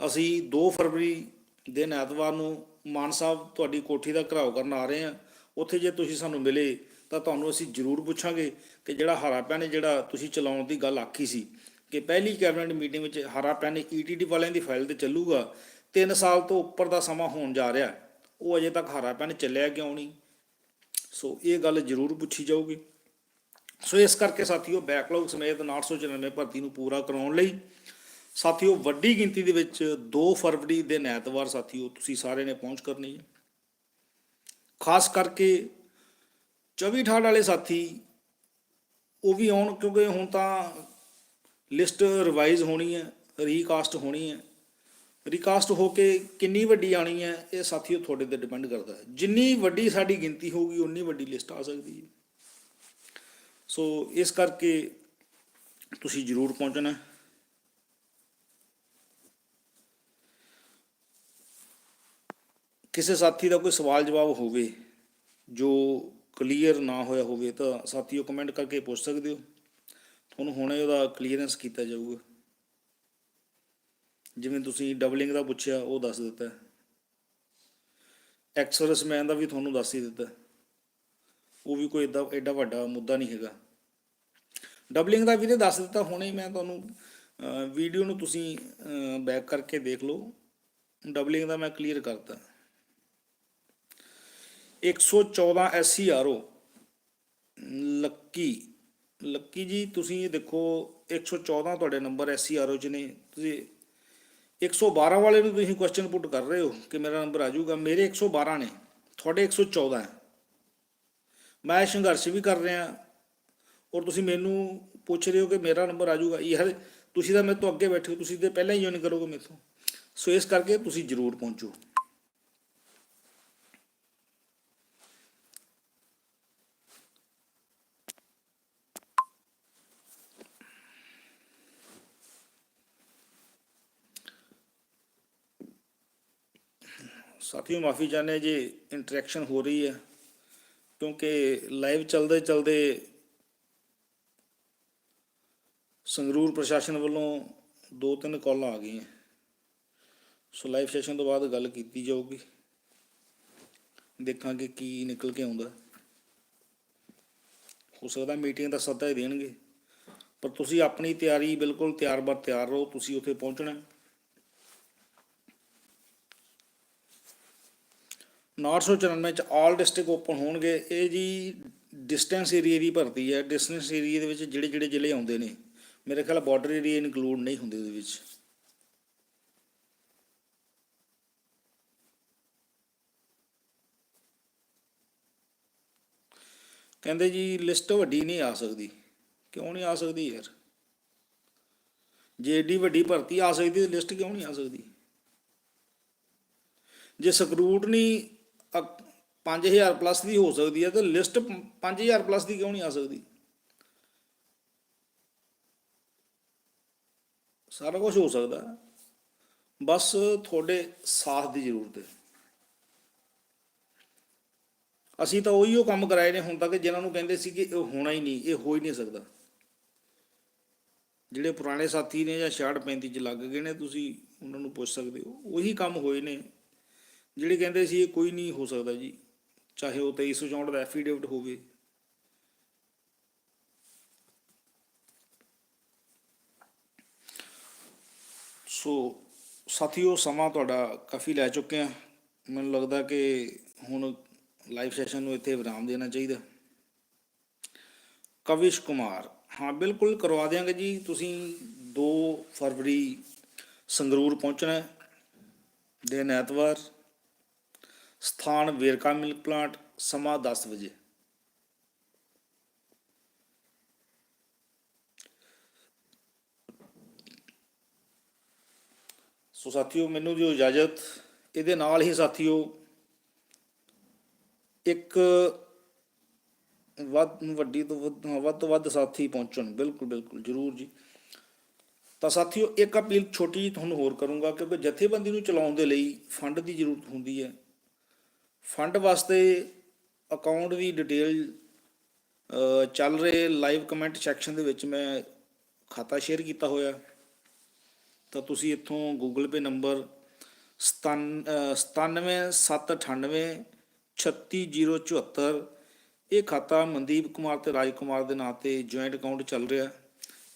ਅਸੀਂ 2 ਫਰਵਰੀ ਦਿਨ ਐਤਵਾਰ ਨੂੰ ਮਾਨ ਸਾਹਿਬ ਤੁਹਾਡੀ ਕੋਠੀ ਦਾ ਘਰਾਓ ਕਰਨ ਆ ਰਹੇ ਹਾਂ। ਉੱਥੇ ਜੇ ਤੁਸੀਂ ਸਾਨੂੰ ਮਿਲੇ ਤਾਂ ਤੁਹਾਨੂੰ ਅਸੀਂ ਜ਼ਰੂਰ ਪੁੱਛਾਂਗੇ ਕਿ ਜਿਹੜਾ ਹਰਾ ਨੇ ਜਿਹੜਾ ਤੁਸੀਂ ਚਲਾਉਣ ਦੀ ਗੱਲ ਆਖੀ ਸੀ ਕਿ ਪਹਿਲੀ ਕੈਬਨਿਟ ਮੀਟਿੰਗ ਵਿੱਚ ਹਰਾ ਪੈਨ ਈਟੀਟੀ ਵਾਲਿਆਂ ਦੀ ਫਾਈਲ ਤੇ ਚੱਲੂਗਾ 3 ਸਾਲ ਤੋਂ ਉੱਪਰ ਦਾ ਸਮਾਂ ਹੋਣ ਜਾ ਰਿਹਾ ਉਹ ਅਜੇ ਤੱਕ ਹਰਾ ਪੈਨ ਚੱਲਿਆ ਕਿਉਂ ਨਹੀਂ? ਸੋ ਇਹ ਗੱਲ ਜ਼ਰੂਰ ਪੁੱਛੀ ਜਾਊਗੀ। ਸੋ ਇਸ ਕਰਕੇ ਸਾਥੀਓ ਬੈਕਲੌਗ ਸਮੇਤ 994 ਭਰਤੀ ਨੂੰ ਪੂਰਾ ਕਰਾਉਣ ਲਈ ਸਾਥੀਓ, ਵੱਡੀ ਗਿਣਤੀ ਦੇ ਵਿੱਚ 2 ਫਰਵਰੀ ਦੇ ਐਤਵਾਰ ਸਾਥੀਓ, ਤੁਸੀਂ ਸਾਰੇ ਨੇ ਪਹੁੰਚ ਕਰਨੀ ਹੈ। ਖਾਸ ਕਰਕੇ 24 ਠਾੜ ਵਾਲੇ ਸਾਥੀ, ਉਹ ਵੀ ਆਉਣ ਕਿਉਂਕਿ ਹੁਣ ਤਾਂ ਲਿਸਟ ਰਿਵਾਈਜ਼ ਹੋਣੀ ਹੈ, ਰੀਕਾਸਟ ਹੋਣੀ ਹੈ। ਰੀਕਾਸਟ ਹੋ ਕੇ ਕਿੰਨੀ ਵੱਡੀ ਆਣੀ ਹੈ, ਇਹ ਸਾਥੀਓ ਤੁਹਾਡੇ ਤੇ ਡਿਪੈਂਡ ਕਰਦਾ ਹੈ। ਜਿੰਨੀ ਵੱਡੀ ਸਾਡੀ ਗਿਣਤੀ ਹੋਊਗੀ, ਉਨੀ ਵੱਡੀ ਲਿਸਟ ਆ ਸਕਦੀ ਹੈ। ਸੋ, ਇਸ ਕਰਕੇ ਤੁਸੀਂ ਜ਼ਰੂਰ ਪਹੁੰਚਣਾ ਕਿਸੇ ਸਾਥੀ ਦਾ ਕੋਈ ਸਵਾਲ ਜਵਾਬ ਹੋਵੇ, ਜੋ ਕਲੀਅਰ ਨਾ ਹੋਇਆ ਹੋਵੇ, ਤਾਂ ਸਾਥੀਓ ਕਮੈਂਟ ਕਰਕੇ ਪੁੱਛ ਸਕਦੇ ਹੋ। ਤੁਹਾਨੂੰ ਹੁਣੇ ਉਹਦਾ ਕਲੀਅਰੈਂਸ ਕੀਤਾ ਜਾਊਗਾ। ਜਿਵੇਂ ਤੁਸੀਂ ਡਬਲਿੰਗ ਦਾ ਪੁੱਛਿਆ, ਉਹ ਦੱਸ ਦਿੱਤਾ। ਐਕਸਰਸਮੈਨ ਦਾ ਵੀ ਤੁਹਾਨੂੰ ਦੱਸ ਹੀ ਦਿੱਤਾ। ਉਹ ਵੀ ਕੋਈ ਏਡਾ ਐਡਾ ਵੱਡਾ ਮੁੱਦਾ ਨਹੀਂ ਹੈਗਾ। ਡਬਲਿੰਗ ਦਾ ਵੀ ਵੀਰੇ ਦੱਸ ਦਿੱਤਾ, ਹੁਣੇ ਹੀ ਮੈਂ ਤੁਹਾਨੂੰ ਵੀਡੀਓ ਨੂੰ ਤੁਸੀਂ ਬੈਕ ਕਰਕੇ ਦੇਖ ਲਓ। ਡਬਲਿੰਗ ਦਾ ਮੈਂ ਕਲੀਅਰ ਕਰਤਾ। 114 ਐਸਸੀਆਰਓ ਲੱਕੀ ਲੱਕੀ ਜੀ, ਤੁਸੀਂ ਇਹ ਦੇਖੋ 114 ਤੁਹਾਡੇ ਨੰਬਰ ਐਸਸੀਆਰਓ ਚ ਨੇ। ਤੁਸੀਂ 112 ਵਾਲੇ ਨੂੰ ਤੁਸੀਂ ਕੁਐਸਚਨ ਪੁੱਟ ਕਰ ਰਹੇ ਹੋ ਕਿ ਮੇਰਾ ਨੰਬਰ ਆ ਜਾਊਗਾ। ਮੇਰੇ 112 ਨੇ, ਤੁਹਾਡੇ 114 ਹੈ। ਮੈਂ ਸੰਘਰਸ਼ ਵੀ ਕਰ ਰਿਹਾ। ਔਰ ਤੁਸੀਂ ਮੈਨੂੰ ਪੁੱਛ ਰਹੇ ਹੋ ਕਿ ਮੇਰਾ ਨੰਬਰ ਆ ਜਾਊਗਾ। ਯਾਰ ਤੁਸੀਂ ਤਾਂ ਮੇਰੇ ਤੋਂ ਅੱਗੇ ਬੈਠੇ ਹੋ। ਤੁਸੀਂ ਤੇ ਪਹਿਲਾਂ ਹੀ ਜੁਆਇਨ ਕਰੋਗੇ ਮੇਥੋਂ ਸੋ ਇਸ ਕਰਕੇ ਤੁਸੀਂ ਜ਼ਰੂਰ ਪਹੁੰਚੋ। ਸਾਥੀਓ ਮਾਫੀ ਚਾਹੁੰਦੇ ਜੇ ਇੰਟਰੈਕਸ਼ਨ ਹੋ ਰਹੀ ਹੈ, ਕਿਉਂਕਿ ਲਾਈਵ ਚੱਲਦੇ ਚੱਲਦੇ ਸੰਗਰੂਰ ਪ੍ਰਸ਼ਾਸਨ ਵੱਲੋਂ ਦੋ ਤਿੰਨ ਕਾਲਾਂ ਆ ਗਈਆਂ। ਸੋ ਲਾਈਵ ਸੈਸ਼ਨ ਤੋਂ ਬਾਅਦ ਗੱਲ ਕੀਤੀ ਜਾਊਗੀ। ਦੇਖਾਂਗੇ ਕੀ ਨਿਕਲ ਕੇ ਆਉਂਦਾ। ਹੋ ਸਕਦਾ ਮੀਟਿੰਗ ਦਾ ਸੱਦਾ ਹੀ ਦੇਣਗੇ। ਪਰ ਤੁਸੀਂ ਆਪਣੀ ਤਿਆਰੀ ਬਿਲਕੁਲ ਤਿਆਰ ਬਰ ਤਿਆਰ ਰਹੋ, ਤੁਸੀਂ ਉੱਥੇ ਪਹੁੰਚਣਾ। 994 ਚ ਆਲ ਡਿਸਟ੍ਰਿਕਟ ਓਪਨ ਹੋਣਗੇ। ਇਹ ਜੀ ਡਿਸਟੈਂਸ ਏਰੀਆ ਦੀ ਭਰਤੀ ਹੈ। ਡਿਸਟੈਂਸ ਏਰੀਆ ਦੇ ਵਿੱਚ ਜਿਹੜੇ ਜਿਹੜੇ ਜ਼ਿਲ੍ਹੇ ਆਉਂਦੇ ਨੇ, ਮੇਰੇ ਖਿਆਲ ਬਾਰਡਰ ਏਰੀਆ ਇਨਕਲੂਡ ਨਹੀਂ ਹੁੰਦੇ ਉਹਦੇ ਵਿੱਚ। ਕਹਿੰਦੇ ਜੀ ਲਿਸਟ ਵੱਡੀ ਨਹੀਂ ਆ ਸਕਦੀ। ਕਿਉਂ ਨਹੀਂ ਆ ਸਕਦੀ ਯਾਰ? ਜੇ ਏਡੀ ਵੱਡੀ ਭਰਤੀ ਆ ਸਕਦੀ ਲਿਸਟ ਕਿਉਂ ਨਹੀਂ ਆ ਸਕਦੀ? ਜੇ ਸਕਰੂਟਨੀ 5000 ਪਲੱਸ ਦੀ ਹੋ ਸਕਦੀ ਹੈ ਤਾਂ ਲਿਸਟ 5000 ਪਲੱਸ ਦੀ ਕਿਉਂ ਨਹੀਂ ਆ ਸਕਦੀ? ਸਾਰਾ ਕੁਝ ਹੋ ਸਕਦਾ। ਬਸ ਤੁਹਾਡੇ ਸਾਥ ਦੀ ਜ਼ਰੂਰਤ ਹੈ। ਅਸੀਂ ਤਾਂ ਉਹੀ ਉਹ ਕੰਮ ਕਰਾਏ ਨੇ ਹੁਣ ਤੱਕ ਜਿਨ੍ਹਾਂ ਨੂੰ ਕਹਿੰਦੇ ਸੀ ਕਿ ਇਹ ਹੋਣਾ ਹੀ ਨਹੀਂ, ਇਹ ਹੋ ਹੀ ਨਹੀਂ ਸਕਦਾ। ਜਿਹੜੇ ਪੁਰਾਣੇ ਸਾਥੀ ਨੇ ਜਾਂ 66 35 ਚ ਲੱਗ ਗਏ ਨੇ, ਤੁਸੀਂ ਉਹਨਾਂ ਨੂੰ ਪੁੱਛ ਸਕਦੇ ਹੋ। ਉਹੀ ਕੰਮ ਹੋਏ ਨੇ। ਜਿਹੜੇ ਕਹਿੰਦੇ ਸੀ ਇਹ ਕੋਈ ਨਹੀਂ ਹੋ ਸਕਦਾ ਜੀ, ਚਾਹੇ ਉਹ 2364 ਦਾ ਐਫੀਡੇਵਿਟ ਹੋਵੇ। ਸੋ ਸਾਥੀਓ, ਸਮਾਂ ਤੁਹਾਡਾ ਕਾਫੀ ਲੈ ਚੁੱਕੇ ਆ ਮੈਨੂੰ ਲੱਗਦਾ ਕਿ ਹੁਣ ਲਾਈਵ ਸੈਸ਼ਨ ਨੂੰ ਇੱਥੇ ਵਿਰਾਮ ਦੇਣਾ ਚਾਹੀਦਾ। ਕਵਿਸ਼ ਕੁਮਾਰ, ਹਾਂ, ਬਿਲਕੁਲ ਕਰਵਾ ਦਿਆਂਗੇ ਜੀ। ਤੁਸੀਂ 2 ਫਰਵਰੀ ਸੰਗਰੂਰ ਪਹੁੰਚਣਾ ਹੈ, ਦਿਨ ਐਤਵਾਰ। ਸਥਾਨ ਵੇਰਕਾ ਮਿਲਕ ਪਲਾਂਟ, ਸਮਾਂ 10 ਵਜੇ। ਸੋ ਸਾਥੀਓ, ਮੈਨੂੰ ਦਿਓ ਇਜਾਜ਼ਤ। ਇਹਦੇ ਨਾਲ ਹੀ ਸਾਥੀਓ, ਇੱਕ ਵੱਧ ਵੱਡੀ ਤੋਂ ਵੱਧ ਵੱਧ ਤੋਂ ਵੱਧ ਸਾਥੀ ਪਹੁੰਚਣ। ਬਿਲਕੁਲ ਬਿਲਕੁਲ, ਜਰੂਰ ਜੀ। ਤਾਂ ਸਾਥੀਓ, ਇੱਕ ਅਪੀਲ ਛੋਟੀ ਜਿਹੀ ਤੁਹਾਨੂੰ ਹੋਰ ਕਰੂੰਗਾ, ਕਿਉਂਕਿ ਜਥੇਬੰਦੀ ਨੂੰ ਚਲਾਉਣ ਦੇ ਲਈ ਫੰਡ ਦੀ ਜ਼ਰੂਰਤ ਹੁੰਦੀ ਹੈ। ਫੰਡ ਵਾਸਤੇ ਅਕਾਊਂਟ ਦੀ ਡਿਟੇਲ ਚੱਲ ਰਹੇ ਲਾਈਵ ਕਮੈਂਟ ਸੈਕਸ਼ਨ ਦੇ ਵਿੱਚ ਮੈਂ ਖਾਤਾ ਸ਼ੇਅਰ ਕੀਤਾ ਹੋਇਆ। ਤਾਂ ਤੁਸੀਂ ਇੱਥੋਂ Google Pay ਨੰਬਰ 97798 36074 ਇਹ ਖਾਤਾ ਮਨਦੀਪ ਕੁਮਾਰ ਤੇ ਰਾਜ ਕੁਮਾਰ ਦੇ ਨਾਂ ਤੇ ਜੁਆਇੰਟ ਅਕਾਊਂਟ ਚੱਲ ਰਿਹਾ,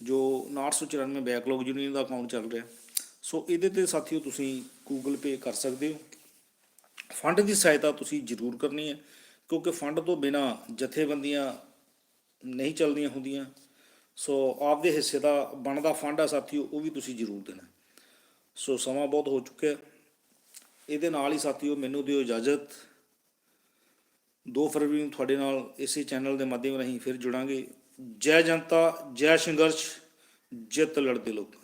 ਜੋ 994 ਬੈਕਲੌਗ ਯੂਨੀਅਨ ਦਾ ਅਕਾਊਂਟ ਚੱਲ ਰਿਹਾ। ਸੋ ਇਹਦੇ ਤੇ ਸਾਥੀਓ ਤੁਸੀਂ Google Pay ਕਰ ਸਕਦੇ ਹੋ। ਫੰਡ ਦੀ ਸਹਾਇਤਾ ਤੁਸੀਂ ਜ਼ਰੂਰ ਕਰਨੀ ਹੈ, ਕਿਉਂਕਿ ਫੰਡ ਤੋਂ ਬਿਨਾ ਜਥੇਬੰਦੀਆਂ ਨਹੀਂ ਚੱਲਦੀਆਂ ਹੁੰਦੀਆਂ। ਸੋ ਆਪਦੇ ਹਿੱਸੇ ਦਾ ਬਣਦਾ ਫੰਡ ਆ ਸਾਥੀਓ ਉਹ ਵੀ ਤੁਸੀਂ ਜ਼ਰੂਰ ਦੇਣਾ। ਸੋ ਸਮਾਂ ਬਹੁਤ ਹੋ ਚੁੱਕਿਆ ਇਹਦੇ ਨਾਲ ਹੀ ਸਾਥੀਓ ਮੈਨੂੰ ਦਿਓ ਇਜਾਜ਼ਤ। 2 ਫਰਵਰੀ ਨੂੰ ਤੁਹਾਡੇ ਨਾਲ ਇਸੇ ਚੈਨਲ ਦੇ ਮਾਧਿਅਮ ਰਾਹੀਂ ਫਿਰ ਜੁੜਾਂਗੇ। ਜੈ ਜਨਤਾ, ਜੈ ਸੰਘਰਸ਼, ਜਿੱਤ ਲੜਦੇ ਲੋਕ।